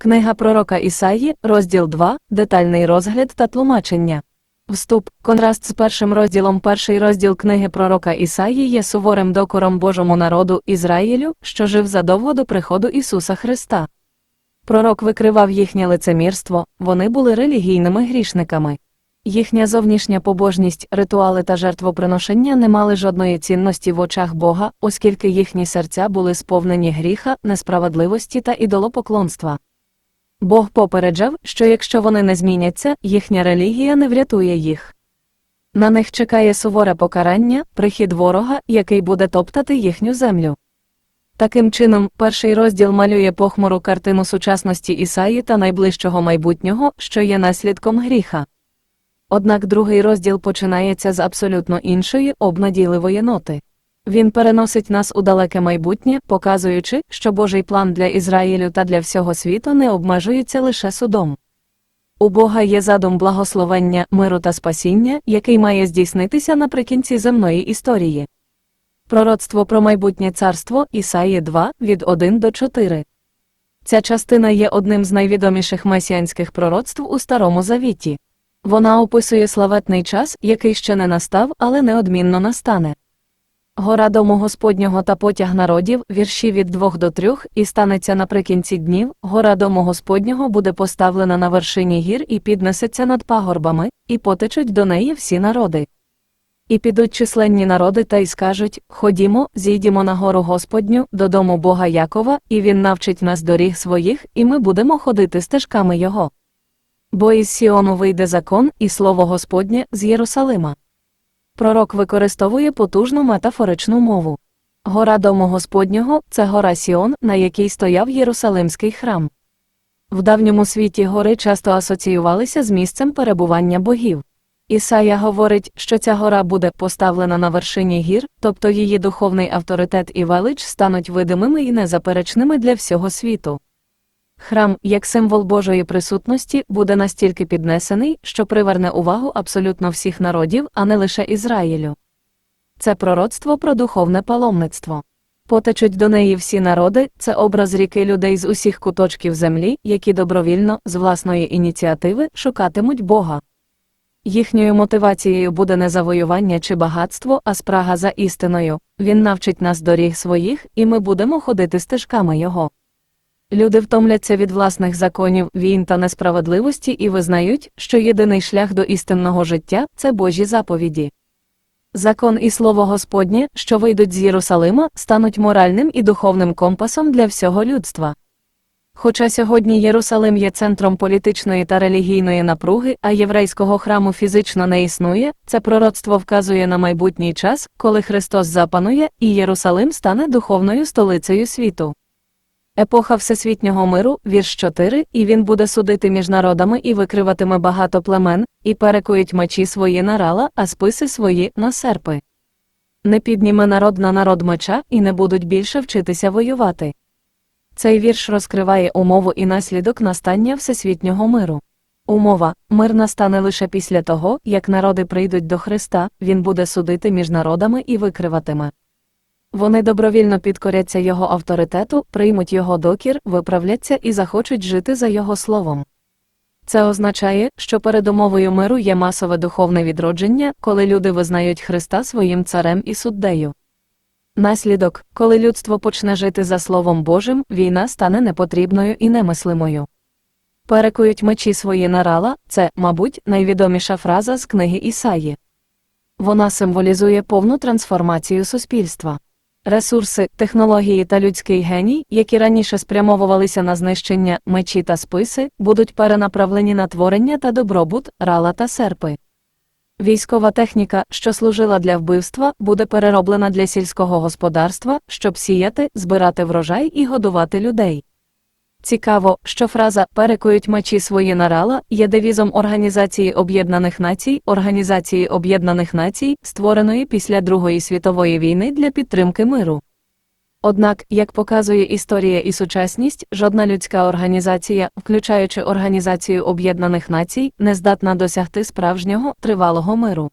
Книга пророка Ісаї, розділ 2, детальний розгляд та тлумачення. Вступ, контраст з першим розділом. Перший розділ книги пророка Ісаї є суворим докором Божому народу Ізраїлю, що жив задовго до приходу Ісуса Христа. Пророк викривав їхнє лицемірство, вони були релігійними грішниками. Їхня зовнішня побожність, ритуали та жертвоприношення не мали жодної цінності в очах Бога, оскільки їхні серця були сповнені гріха, несправедливості та ідолопоклонства. Бог попереджав, що якщо вони не зміняться, їхня релігія не врятує їх. На них чекає суворе покарання, прихід ворога, який буде топтати їхню землю. Таким чином, перший розділ малює похмуру картину сучасності Ісаї та найближчого майбутнього, що є наслідком гріха. Однак другий розділ починається з абсолютно іншої обнадійливої ноти. Він переносить нас у далеке майбутнє, показуючи, що Божий план для Ізраїлю та для всього світу не обмежується лише судом. У Бога є задум благословення, миру та спасіння, який має здійснитися наприкінці земної історії. Пророцтво про майбутнє царство Ісаї 2 від 1 до 4. Ця частина є одним з найвідоміших месіанських пророцтв у Старому Завіті. Вона описує славетний час, який ще не настав, але неодмінно настане. Гора дому Господнього та потяг народів, вірші від 2 до 3, і станеться наприкінці днів, гора дому Господнього буде поставлена на вершині гір і піднесеться над пагорбами, і потечуть до неї всі народи. І підуть численні народи та й скажуть Ходімо, зійдімо на гору Господню, додому Бога Якова, і він навчить нас доріг своїх, і ми будемо ходити стежками Його. Бо із Сіону вийде закон, і слово Господнє з Єрусалима. Пророк використовує потужну метафоричну мову. Гора дому Господнього це гора Сіон, на якій стояв Єрусалимський храм. В давньому світі гори часто асоціювалися з місцем перебування богів. Ісая говорить, що ця гора буде поставлена на вершині гір, тобто її духовний авторитет і велич стануть видимими і незаперечними для всього світу. Храм, як символ Божої присутності, буде настільки піднесений, що приверне увагу абсолютно всіх народів, а не лише Ізраїлю. Це пророцтво про духовне паломництво. Потечуть до неї всі народи, це образ ріки людей з усіх куточків землі, які добровільно, з власної ініціативи, шукатимуть Бога. Їхньою мотивацією буде не завоювання чи багатство, а спрага за істиною. Він навчить нас доріг своїх, і ми будемо ходити стежками Його. Люди втомляться від власних законів, війн та несправедливості і визнають, що єдиний шлях до істинного життя це Божі заповіді. Закон і слово Господнє, що вийдуть з Єрусалима, стануть моральним і духовним компасом для всього людства. Хоча сьогодні Єрусалим є центром політичної та релігійної напруги, а єврейського храму фізично не існує, це пророцтво вказує на майбутній час, коли Христос запанує, і Єрусалим стане духовною столицею світу. Епоха всесвітнього миру, вірш 4, і він буде судити між народами і викриватиме багато племен, і перекують мечі свої на рала, а списи свої на серпи. Не підніме народ на народ меча, і не будуть більше вчитися воювати. Цей вірш розкриває умову і наслідок настання всесвітнього миру. Умова мир настане лише після того, як народи прийдуть до Христа, він буде судити між народами і викриватиме. Вони добровільно підкоряться його авторитету, приймуть його докір, виправляться і захочуть жити за його словом. Це означає, що передумовою миру є масове духовне відродження, коли люди визнають Христа своїм царем і суддею. Наслідок, коли людство почне жити за Словом Божим, війна стане непотрібною і немислимою. Перекують мечі свої нарала це, мабуть, найвідоміша фраза з книги Ісаї. Вона символізує повну трансформацію суспільства. Ресурси, технології та людський геній, які раніше спрямовувалися на знищення мечі та списи, будуть перенаправлені на творення та добробут, рала та серпи. Військова техніка, що служила для вбивства, буде перероблена для сільського господарства, щоб сіяти, збирати врожай і годувати людей. Цікаво, що фраза перекують мечі свої нарала є девізом Організації Об'єднаних Націй, Організації Об'єднаних Націй, створеної після Другої світової війни для підтримки миру. Однак, як показує історія і сучасність, жодна людська організація, включаючи Організацію Об'єднаних Націй, не здатна досягти справжнього тривалого миру.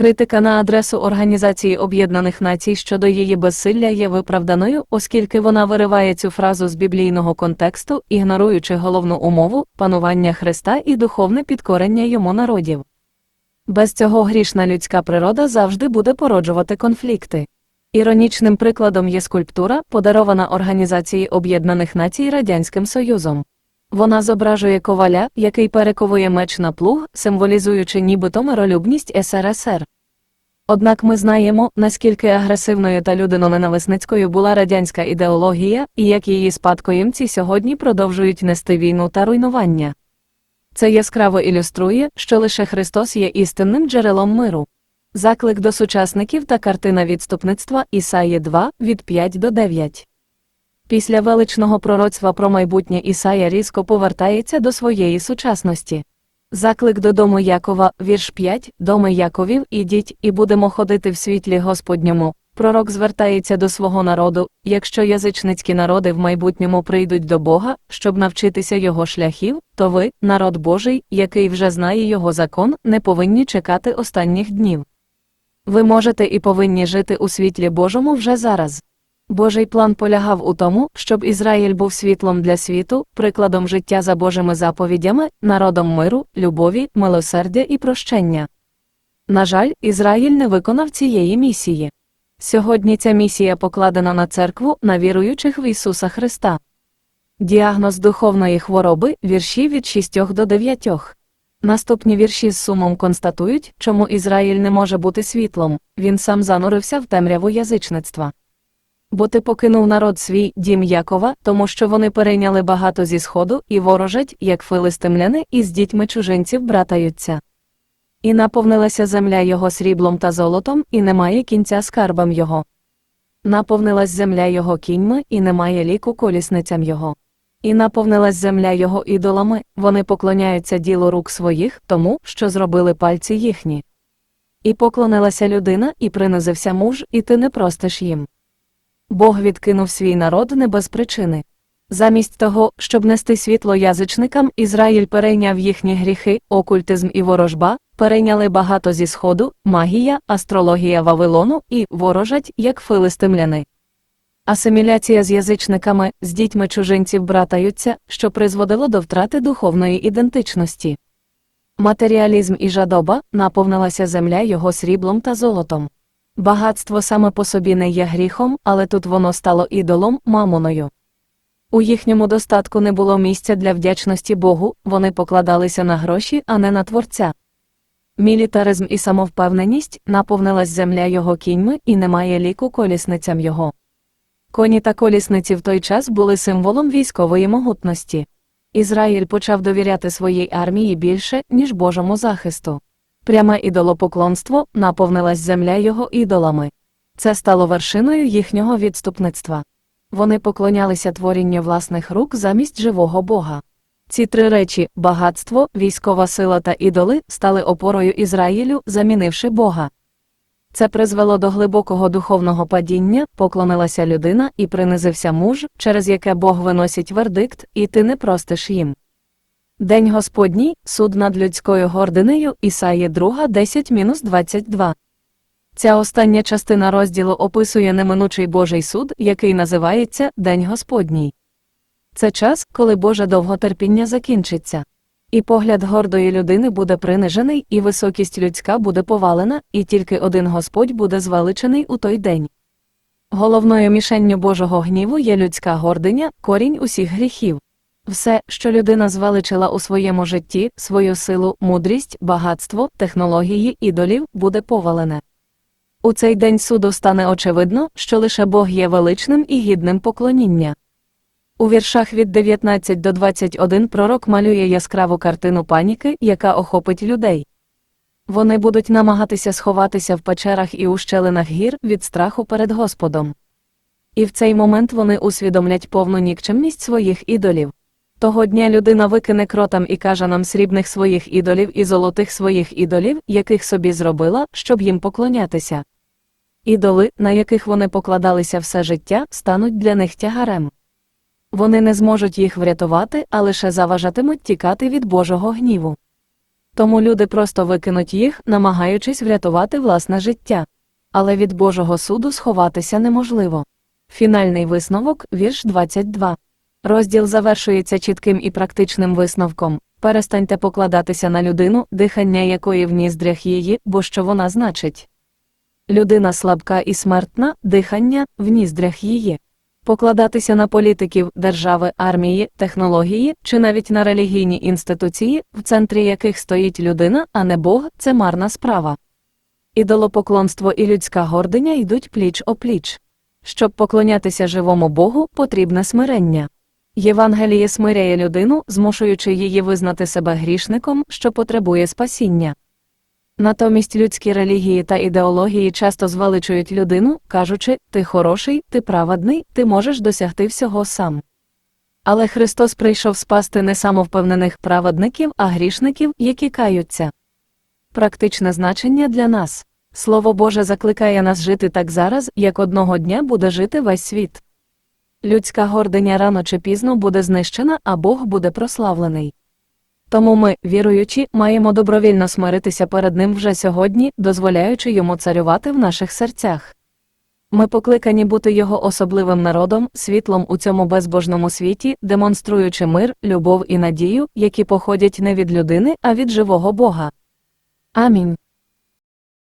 Критика на адресу Організації Об'єднаних Націй щодо її безсилля є виправданою, оскільки вона вириває цю фразу з біблійного контексту, ігноруючи головну умову панування Христа і духовне підкорення йому народів. Без цього грішна людська природа завжди буде породжувати конфлікти. Іронічним прикладом є скульптура, подарована Організації Об'єднаних Націй Радянським Союзом. Вона зображує коваля, який перековує меч на плуг, символізуючи нібито миролюбність СРСР. Однак ми знаємо, наскільки агресивною та людиноненависницькою була радянська ідеологія, і як її спадкоємці сьогодні продовжують нести війну та руйнування. Це яскраво ілюструє, що лише Христос є істинним джерелом миру. Заклик до сучасників та картина відступництва Ісаї 2 від 5 до 9. Після величного пророцтва про майбутнє Ісая різко повертається до своєї сучасності. Заклик додому Якова, вірш 5, Доми Яковів, ідіть, і будемо ходити в світлі Господньому. Пророк звертається до свого народу, якщо язичницькі народи в майбутньому прийдуть до Бога, щоб навчитися його шляхів, то ви, народ Божий, який вже знає його закон, не повинні чекати останніх днів. Ви можете і повинні жити у світлі Божому вже зараз. Божий план полягав у тому, щоб Ізраїль був світлом для світу, прикладом життя за Божими заповідями, народом миру, любові, милосердя і прощення. На жаль, Ізраїль не виконав цієї місії. Сьогодні ця місія покладена на церкву, на віруючих в Ісуса Христа. Діагноз духовної хвороби вірші від 6 до 9. Наступні вірші з сумом констатують, чому Ізраїль не може бути світлом, він сам занурився в темряву язичництва. Бо ти покинув народ свій дім Якова, тому що вони перейняли багато зі сходу і ворожать, як филистимляни, і з дітьми чужинців братаються. І наповнилася земля його сріблом та золотом, і немає кінця скарбам його. Наповнилась земля його кіньми, і немає ліку колісницям його. І наповнилась земля його ідолами, вони поклоняються ділу рук своїх, тому, що зробили пальці їхні. І поклонилася людина, і принизився муж, і ти не простиш їм. Бог відкинув свій народ не без причини. Замість того, щоб нести світло язичникам, Ізраїль перейняв їхні гріхи, окультизм і ворожба, перейняли багато зі сходу, магія, астрологія Вавилону і ворожать, як филистимляни. Асиміляція з язичниками, з дітьми чужинців братаються, що призводило до втрати духовної ідентичності. Матеріалізм і жадоба наповнилася земля його сріблом та золотом. Багатство саме по собі не є гріхом, але тут воно стало ідолом, мамоною. У їхньому достатку не було місця для вдячності Богу, вони покладалися на гроші, а не на творця. Мілітаризм і самовпевненість наповнилась земля його кіньми і немає ліку колісницям його. Коні та колісниці в той час були символом військової могутності. Ізраїль почав довіряти своїй армії більше, ніж Божому захисту. Пряме ідолопоклонство наповнилась земля його ідолами. Це стало вершиною їхнього відступництва. Вони поклонялися творінню власних рук замість живого Бога. Ці три речі багатство, військова сила та ідоли стали опорою Ізраїлю, замінивши Бога. Це призвело до глибокого духовного падіння, поклонилася людина і принизився муж, через яке Бог виносить вердикт, і ти не простиш їм. День Господній, суд над людською гординею, Ісаї 2, 10-22. Ця остання частина розділу описує неминучий Божий суд, який називається День Господній. Це час, коли Боже довготерпіння закінчиться. І погляд гордої людини буде принижений, і високість людська буде повалена, і тільки один Господь буде звеличений у той день. Головною мішенню Божого гніву є людська гординя, корінь усіх гріхів. Все, що людина звеличила у своєму житті, свою силу, мудрість, багатство, технології, ідолів, буде повалене. У цей день суду стане очевидно, що лише Бог є величним і гідним поклоніння. У віршах від 19 до 21 пророк малює яскраву картину паніки, яка охопить людей. Вони будуть намагатися сховатися в печерах і ущелинах гір від страху перед Господом. І в цей момент вони усвідомлять повну нікчемність своїх ідолів. Того дня людина викине кротам і каже нам срібних своїх ідолів і золотих своїх ідолів, яких собі зробила, щоб їм поклонятися. Ідоли, на яких вони покладалися все життя, стануть для них тягарем. Вони не зможуть їх врятувати, а лише заважатимуть тікати від Божого гніву. Тому люди просто викинуть їх, намагаючись врятувати власне життя. Але від Божого суду сховатися неможливо. Фінальний висновок, вірш 22. Розділ завершується чітким і практичним висновком. Перестаньте покладатися на людину, дихання якої в ніздрях її, бо що вона значить. Людина слабка і смертна, дихання в ніздрях її. Покладатися на політиків, держави, армії, технології чи навіть на релігійні інституції, в центрі яких стоїть людина, а не Бог, це марна справа. Ідолопоклонство і людська гординя йдуть пліч опліч. Щоб поклонятися живому Богу, потрібне смирення. Євангеліє смиряє людину, змушуючи її визнати себе грішником, що потребує спасіння. Натомість людські релігії та ідеології часто звеличують людину, кажучи, ти хороший, ти праведний, ти можеш досягти всього сам. Але Христос прийшов спасти не самовпевнених праведників, а грішників, які каються. Практичне значення для нас. Слово Боже закликає нас жити так зараз, як одного дня буде жити весь світ. Людська гординя рано чи пізно буде знищена, а Бог буде прославлений. Тому ми, віруючі, маємо добровільно смиритися перед Ним вже сьогодні, дозволяючи йому царювати в наших серцях. Ми покликані бути його особливим народом, світлом у цьому безбожному світі, демонструючи мир, любов і надію, які походять не від людини, а від живого Бога. Амінь.